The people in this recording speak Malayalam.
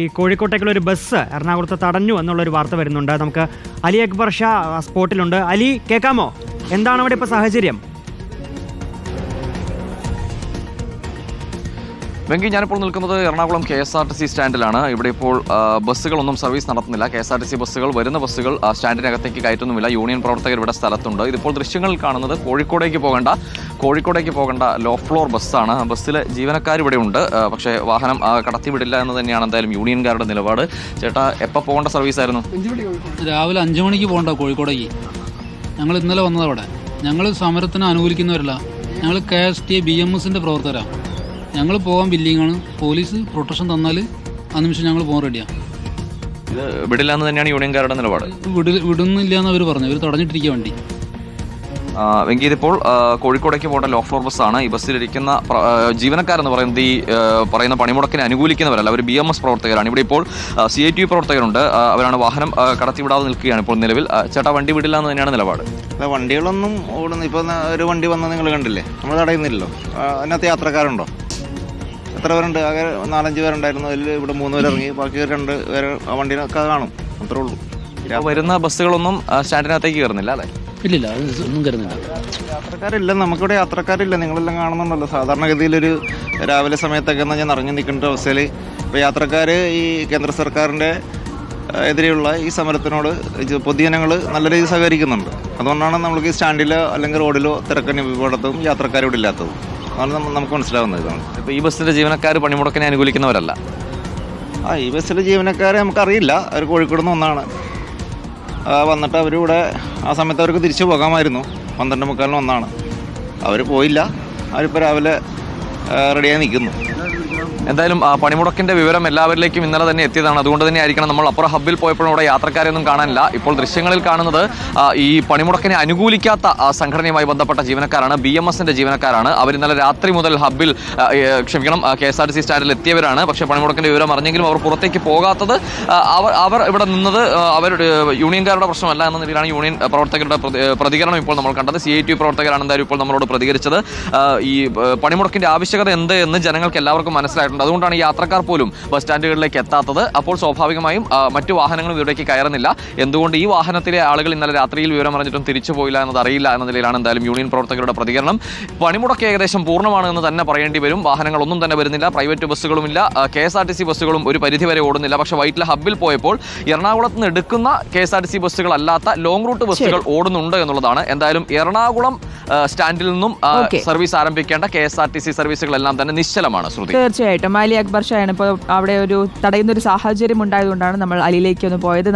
ഈ കോഴിക്കോട്ടേക്കുള്ള ഒരു ബസ് എറണാകുളത്ത് തടഞ്ഞു എന്നുള്ളൊരു വാർത്ത വരുന്നുണ്ട്. നമുക്ക് അലി അക്ബർ ഷാ സ്പോട്ടിലുണ്ട്. അലി കേൾക്കാമോ എന്താണ് അവിടെ ഇപ്പോൾ സാഹചര്യം? വെങ്കി ഞാനിപ്പോൾ നിൽക്കുന്നത് Ernakulam K S R T C സ്റ്റാൻഡിലാണ്. ഇവിടെ ഇപ്പോൾ ബസ്സുകളൊന്നും സർവീസ് നടത്തുന്നില്ല. K S R T C ബസ്സുകൾ വരുന്ന ബസ്സുകൾ സ്റ്റാൻഡിനകത്തേക്ക് കയറ്റുന്നുമില്ല. യൂണിയൻ പ്രവർത്തകർ ഇവിടെ സ്ഥലത്തുണ്ട്. ഇതിപ്പോൾ ദൃശ്യങ്ങളിൽ കാണുന്നത് കോഴിക്കോടേക്ക് പോകേണ്ട. കോഴിക്കോടേക്ക് പോകേണ്ട ലോ ഫ്ലോർ ബസ്സാണ് ബസ്സിലെ ജീവനക്കാർ ഇവിടെ ഉണ്ട്. പക്ഷേ വാഹനം കടത്തിവിടില്ല എന്ന് തന്നെയാണ് എന്തായാലും യൂണിയൻകാരുടെ നിലപാട്. ചേട്ടാ എപ്പോൾ പോകേണ്ട സർവീസ് ആയിരുന്നു? രാവിലെ അഞ്ചു മണിക്ക് പോകണ്ട കോഴിക്കോടേക്ക്. ഞങ്ങൾ ഇന്നലെ വന്നത് അവിടെ. ഞങ്ങൾ സമരത്തിന് അനുകൂലിക്കുന്നവരല്ല. ഞങ്ങൾ K S T B M എസിന്റെ പ്രവർത്തകരാണ് ഞങ്ങൾ പോകാൻ ബില്ലിങ്ങാണ് പോലീസ് പ്രൊട്ടക്ഷൻ തന്നാൽ ആ നിമിഷം ഞങ്ങൾ പോകാൻ റെഡിയാണ് ഇത് വിടില്ല എന്ന് തന്നെയാണ് യൂണിയൻകാരുടെ നിലപാട്. വിട വിടുന്നില്ല എന്ന് അവർ പറഞ്ഞു. അവർ തടഞ്ഞിട്ടിരിക്കുക വണ്ടി. വെങ്കി ഇതിപ്പോൾ കോഴിക്കോടേക്ക് പോകേണ്ട ലോ ഫ്ലോർ ബസ്സാണ് ഈ ബസ്സിലിരിക്കുന്ന ജീവനക്കാരെന്ന് പറയുന്നത് ഈ പറയുന്ന പണിമുടക്കിനെ അനുകൂലിക്കുന്നവരല്ല അവർ ബി എം എസ് പ്രവർത്തകരാണ്. ഇവിടെ ഇപ്പോൾ സി ഐ ടി പ്രവർത്തകരുണ്ട്. അവരാണ് വാഹനം കടത്തിവിടാതെ നിൽക്കുകയാണ് ഇപ്പോൾ നിലവിൽ. ചേട്ടാ വണ്ടി വിടില്ല എന്ന് തന്നെയാണ് നിലപാട്? അല്ല, വണ്ടികളൊന്നും ഓടുന്നു ഇപ്പോൾ ഒരു വണ്ടി വന്ന് നിങ്ങൾ കണ്ടില്ലേ? നമ്മൾ തടയുന്നില്ലല്ലോ അതിനകത്ത് യാത്രക്കാരുണ്ടോ? എത്ര പേരുണ്ട്? ആകെ നാലഞ്ച് പേരുണ്ടായിരുന്നു. അതിൽ ഇവിടെ മൂന്ന് പേരിറങ്ങി ബാക്കി രണ്ട് പേര് ആ വണ്ടിനൊക്കെ കാണും. അത്രേ ഉള്ളൂ. വരുന്ന ബസ്സുകളൊന്നും സ്റ്റാൻഡിനകത്തേക്ക് കയറുന്നില്ല അല്ലേ? ഇല്ലില്ല അത് ഒന്നും കരുതുന്നില്ല. യാത്രക്കാരില്ല നമുക്കിവിടെ യാത്രക്കാരില്ല നിങ്ങളെല്ലാം കാണുന്നുണ്ടല്ലോ. സാധാരണഗതിയിലൊരു രാവിലെ സമയത്തൊക്കെ എന്ന് ഞാൻ നിറഞ്ഞു നിൽക്കേണ്ട അവസ്ഥയിൽ ഇപ്പോൾ യാത്രക്കാർ ഈ കേന്ദ്ര സർക്കാരിന്റെ എതിരെയുള്ള ഈ സമരത്തിനോട് പൊതുജനങ്ങൾ നല്ല രീതിയിൽ സഹകരിക്കുന്നുണ്ട്. അതുകൊണ്ടാണ് നമ്മൾക്ക് ഈ സ്റ്റാൻഡിലോ അല്ലെങ്കിൽ റോഡിലോ തിരക്കനുഭവപ്പെടുത്തതും യാത്രക്കാരോട് ഇല്ലാത്തതും. അതാണ് നമ്മൾ നമുക്ക് മനസ്സിലാവുന്നത് ഇതാണ്. ഇപ്പോൾ ഈ ബസ്സിന്റെ ജീവനക്കാർ പണിമുടക്കിനെ അനുകൂലിക്കുന്നവരല്ല. ആ ഈ ബസ്സിലെ ജീവനക്കാരെ നമുക്കറിയില്ല. അവർ കോഴിക്കോട് നിന്ന് ഒന്നാണ് വന്നിട്ട് അവരിവിടെ ആ സമയത്ത് അവർക്ക് തിരിച്ചു പോകാമായിരുന്നു. പന്ത്രണ്ട് മുക്കാലിന് ഒന്നാണ് അവർ പോയില്ല. അവരിപ്പോൾ രാവിലെ റെഡിയായി നിൽക്കുന്നു എന്തായാലും പണിമുടക്കിന്റെ വിവരം എല്ലാവരിലേക്കും ഇന്നലെ തന്നെ എത്തിയതാണ്. അതുകൊണ്ട് തന്നെ ആയിരിക്കണം നമ്മൾ അപ്പുറം ഹബ്ബിൽ പോയപ്പോഴും അവിടെ യാത്രക്കാരെയൊന്നും കാണാനില്ല. ഇപ്പോൾ ദൃശ്യങ്ങളിൽ കാണുന്നത് ഈ പണിമുടക്കിനെ അനുകൂലിക്കാത്ത സംഘടനയുമായി ബന്ധപ്പെട്ട ജീവനക്കാരാണ്. ബി എം എസിന്റെ ജീവനക്കാരാണ്. അവർ ഇന്നലെ രാത്രി മുതൽ ഹബ്ബിൽ ക്ഷമിക്കണം K S R T C സ്റ്റാൻഡിൽ എത്തിയവരാണ്. പക്ഷേ പണിമുടക്കിന്റെ വിവരം അറിഞ്ഞെങ്കിലും അവർ പുറത്തേക്ക് പോകാത്തത് അവർ അവർ ഇവിടെ നിന്നത് അവർ യൂണിയൻകാരുടെ പ്രശ്നമല്ല എന്ന നിലയിലാണ് യൂണിയൻ പ്രവർത്തകരുടെ പ്രതികരണം ഇപ്പോൾ നമ്മൾ കണ്ടത്. സി ഐ ടി പ്രവർത്തകരാണ് എന്തായാലും ഇപ്പോൾ നമ്മളോട് പ്രതികരിച്ചത്. ഈ പണിമുടക്കിന്റെ ആവശ്യകത എന്ത് എന്ന് ജനങ്ങൾക്ക് എല്ലാവർക്കും മനസ്സിലായിട്ടുണ്ട്. അതുകൊണ്ടാണ് ഈ യാത്രക്കാർ പോലും ബസ് സ്റ്റാൻഡുകളിലേക്ക് എത്താത്തത്. അപ്പോൾ സ്വാഭാവികമായും മറ്റു വാഹനങ്ങളും ഇവിടേക്ക് കയറുന്നില്ല. എന്തുകൊണ്ട് ഈ വാഹനത്തിലെ ആളുകൾ ഇന്നലെ രാത്രിയിൽ വിവരം അറിഞ്ഞിട്ടും തിരിച്ചു പോയില്ല എന്നത് അറിയില്ല എന്ന നിലയിലാണ് എന്തായാലും യൂണിയൻ പ്രവർത്തകരുടെ പ്രതികരണം. പണിമുടക്ക് ഏകദേശം പൂർണമാണ് എന്ന് തന്നെ പറയേണ്ടി വരും. വാഹനങ്ങളൊന്നും തന്നെ വരുന്നില്ല. Private ബസ്സുകളുമില്ല K S R T C ബസ്സുകളും ഒരു പരിധി വരെ ഓടുന്നില്ല. പക്ഷേ വൈറ്റില ഹബ്ബിൽ പോയപ്പോൾ എറണാകുളത്ത് നിന്ന് എടുക്കുന്ന K S R T C ബസ്സുകളല്ലാത്ത long route ബസ്സുകൾ ഓടുന്നുണ്ട് എന്നുള്ളതാണ്. എന്തായാലും എറണാകുളം സ്റ്റാൻഡിൽ നിന്നും service ആരംഭിക്കേണ്ട K S R T C സർവീസുകളെല്ലാം തന്നെ നിശ്ചലമാണ് ശ്രുതി. തീർച്ചയായിട്ടും. അലി അക്ബർ ഷായാണ് ഇപ്പോൾ അവിടെ ഒരു തടയുന്ന ഒരു സാഹചര്യം ഉണ്ടായതുകൊണ്ടാണ് നമ്മൾ അലിയിലേക്ക് ഒന്ന് പോയത്.